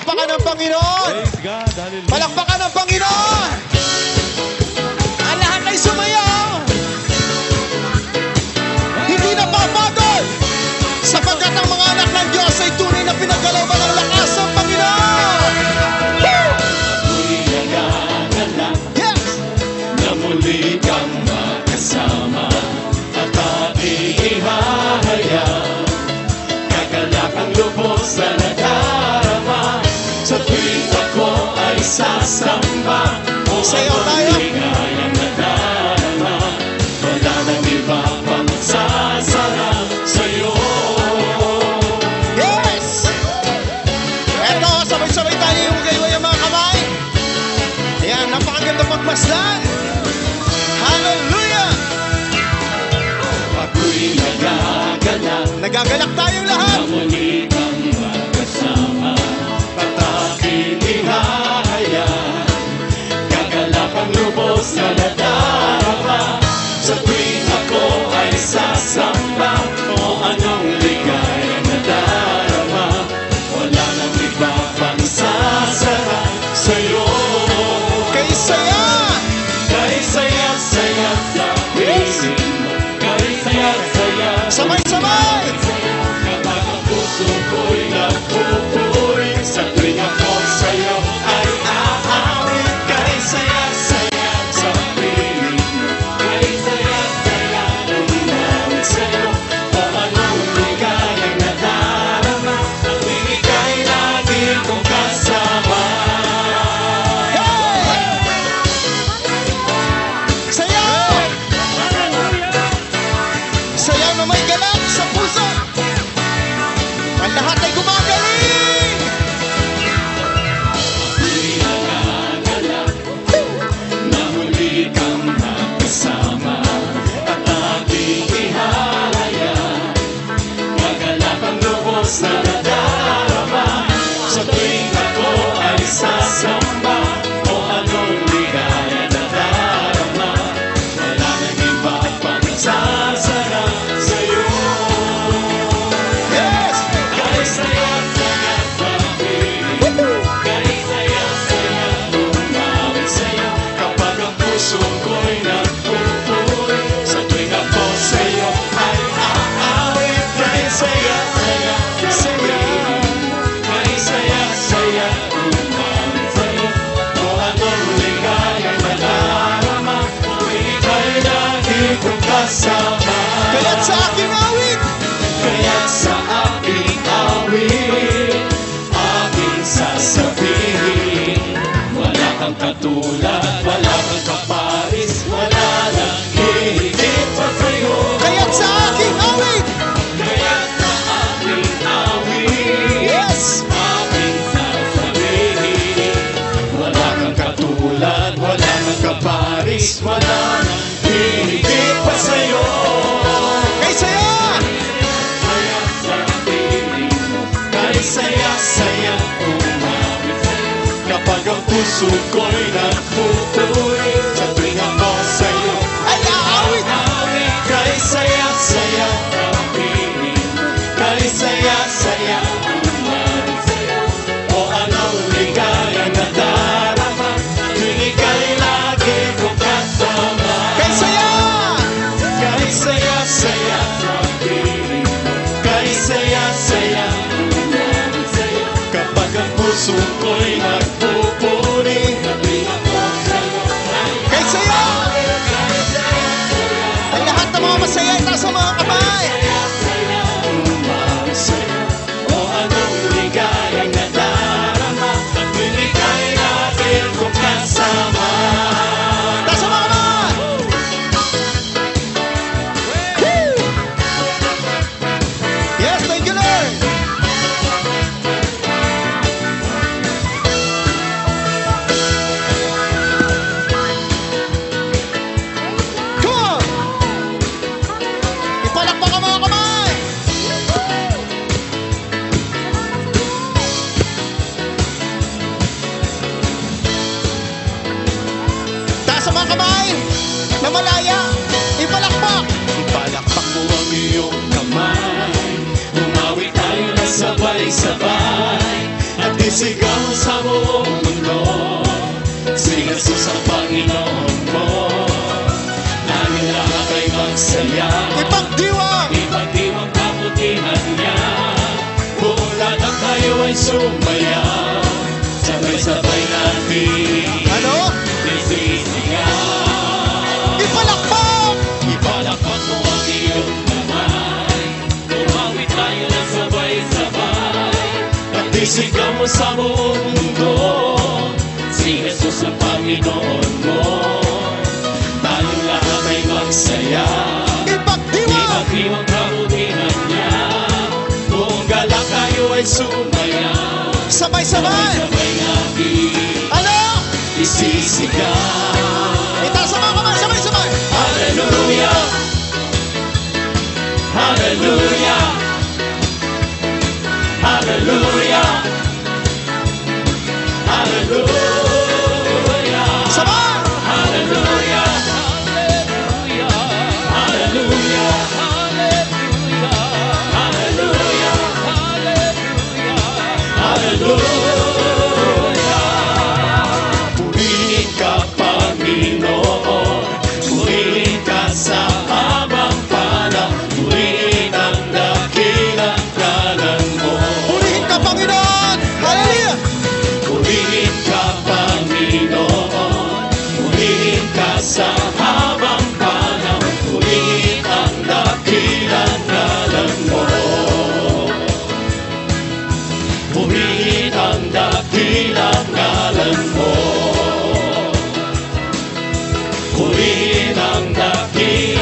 Palakpakan ng Panginoon! Praise God! Hallelujah! Palakpakan ng Panginoon! samba o Sayo tayo Ligayang nadarama Wala nang iba pa magsasara sa'yo Yes! Eto, sabay-sabay tayo yung mga kamay Ayan, napakaganda magmasdan Hallelujah! Ako'y nagagalak Nagagalak tayong lahat! nossa. sa amin. Kaya sa awit. Kaya sa aking awit. Aking sasabihin. Wala kang katulad. ang puso ko'y napupuy Sa tuwing ako sa'yo ay aawit Kay saya, saya ang piling Kay saya, saya ang O anong ligaya na darama Tuwing ika'y lagi kong kasama Kay saya! Kay saya, saya ang piling Kay saya, saya ang puso ko'y napupuy Isigaw sa buong mundo Si Jesus ang Panginoon mo Namin lahat ay magsaya Ipagdiwang! Ipagdiwang kabutihan niya Buong lahat tayo ay sumaya Sabay-sabay natin Ano? Isisigaw Ipalakpak! Ipalakpak mo ang iyong kamay Umawi tayo ng sabay-sabay At isigaw mo sa buong mundo Si Jesus ang Panginoon mo Tayong lahat ay magsaya Ipagdiwang! Ibang-ibang kabutihan niya Buong galak tayo ay sumaya Sabay-sabay! Sabay natin Ano? isisigaw Itaas ang mga kamay! Sabay-sabay! Hallelujah Hallelujah 우리 남답히